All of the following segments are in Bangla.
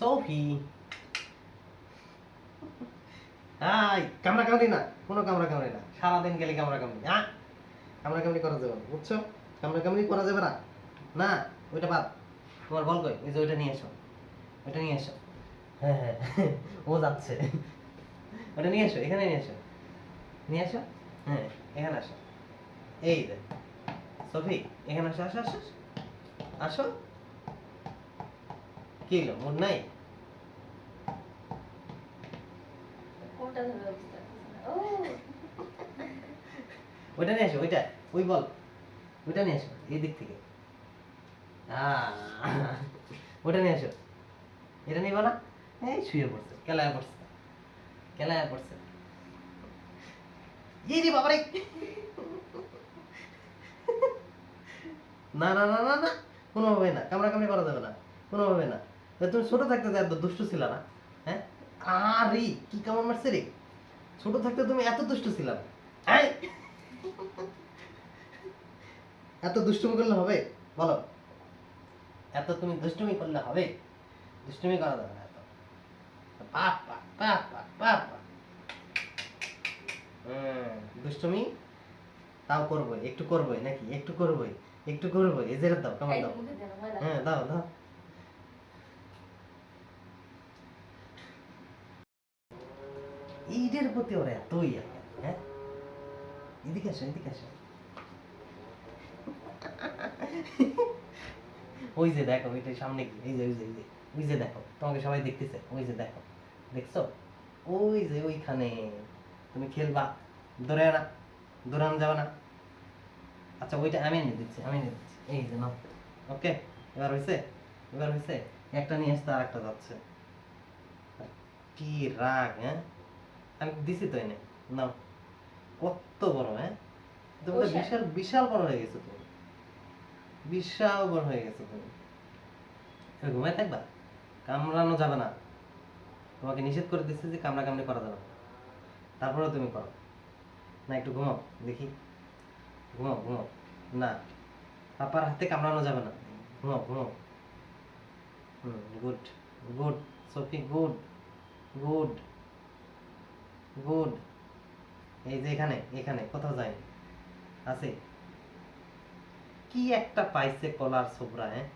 সফি হাই কামড়া কামড়ি না, কোনো কামড়া কামড়ি না। সারাদিন গেলে কামড়া কামড়ি হ্যাঁ কামড়া কামড়ি করা যাবে বুঝছ? কামড়া কামড়ি করা যাবে না? না, ওইটা বাদ। তোমার বল কই ওই যে ওইটা নিয়ে এসো। ওইটা নিয়ে এসো। হ্যাঁ হ্যাঁ ও যাচ্ছে। ওটা নিয়ে এসো, এখানে নিয়ে এসো। নিয়ে এসো? হ্যাঁ এখানে আসো। এই যে সফি এখানে আসো আসো আসো। আসো। কি হলো মন নাই? কোনটা ধরে। ও। ওইটা নিয়ে এসো ওইটা ওই বল। ওইটা নিয়ে এসো এই দিক থেকে। ওইটা নিয়ে এসো এটা নিবা না এই শুয়ে পড়ছে কেলায় পড়ছে কেলায় পড়ছে। এই রে বাবারে! না না না না না কোনোভাবে না কামড়া কামড়ি করা যাবে না কোনোভাবে না। তুমি ছোট থাকতে তো এত দুষ্ট ছিল না হ্যাঁ? আরে কি কামড় মারছে রে? ছোট থাকতে তুমি এত দুষ্ট ছিল। না এত দুষ্টুমি করলে হবে? বলো। এত তুমি দুষ্টুমি করলে হবে? দুষ্টুমি করা যাবে না এত। পাপ পাপ পাপ পাপ পাপ পাপ। দুষ্টুমি? তাও করবোই একটু করবোই নাকি? একটু করবোই একটু করবোই। এই যে দাও কেমন দাও। হ্যাঁ দাও দাও। এইটার প্রতি ওরা এতই হ্যাঁ? এদিকে আসো এদিকে আসো। ওই যে দেখো, ওইটা সামনে কি এই যে, ওই যে ওই যে দেখো, তোমাকে সবাই দেখতেছে, ওই যে দেখো, দেখছ? ওই যে ওইখানে, তুমি খেলবা দৌড়ে না, দৌড়ানো যাবে না। আচ্ছা ওইটা আমি এনে দিচ্ছি, আমি এনে দিচ্ছি। এই যে নাও, ওকে, এবার হয়েছে এবার হয়েছে একটা নিয়ে আসতে আর একটা যাচ্ছে। কি রাগ হ্যাঁ? আমি দিছি তো এনে। নাও। কত বড় হ্যাঁ? বিশাল বিশাল বড় হয়ে গেছো তুমি। বিশাল বড় হয়ে গেছো তুমি। ঘুমায় থাকবা? কামড়ানো যাবে না। তোমাকে নিষেধ করে দিচ্ছে যে কামড়া কামড়ি করা যাবে তারপরেও তুমি করো। না একটু ঘুমাও দেখি। ঘুমাও ঘুমাও। না। পাপার হাতে কামড়ানো যাবে না। ঘুমাও ঘুমাও। হুম good good Safi good good good. এই যে এখানে এখানে, কোথাও যায়নি আছে। কি একটা পাইছে কলার ছোবরা হ্যাঁ?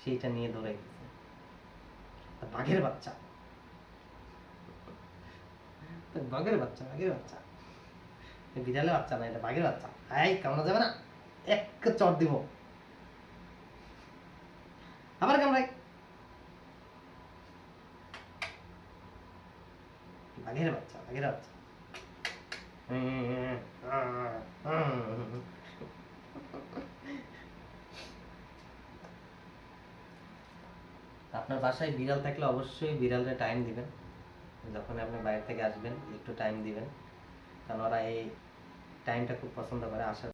সেইটা নিয়ে ধরে গেছে। বাঘের বাচ্চা। বাঘের বাচ্চা বাঘের বাচ্চা। বিড়ালের বাচ্চা না, এটা বাঘের বাচ্চা। এই কামড়া যাবে না। এক চট দিব। আবার কামড়াই। আপনার বাসায় বিড়াল থাকলে অবশ্যই বিড়ালটা টাইম দিবেন। যখন আপনি বাইরে থেকে আসবেন, একটু টাইম দিবেন। কারণ ওরা এই টাইমটা খুব পছন্দ করে আসার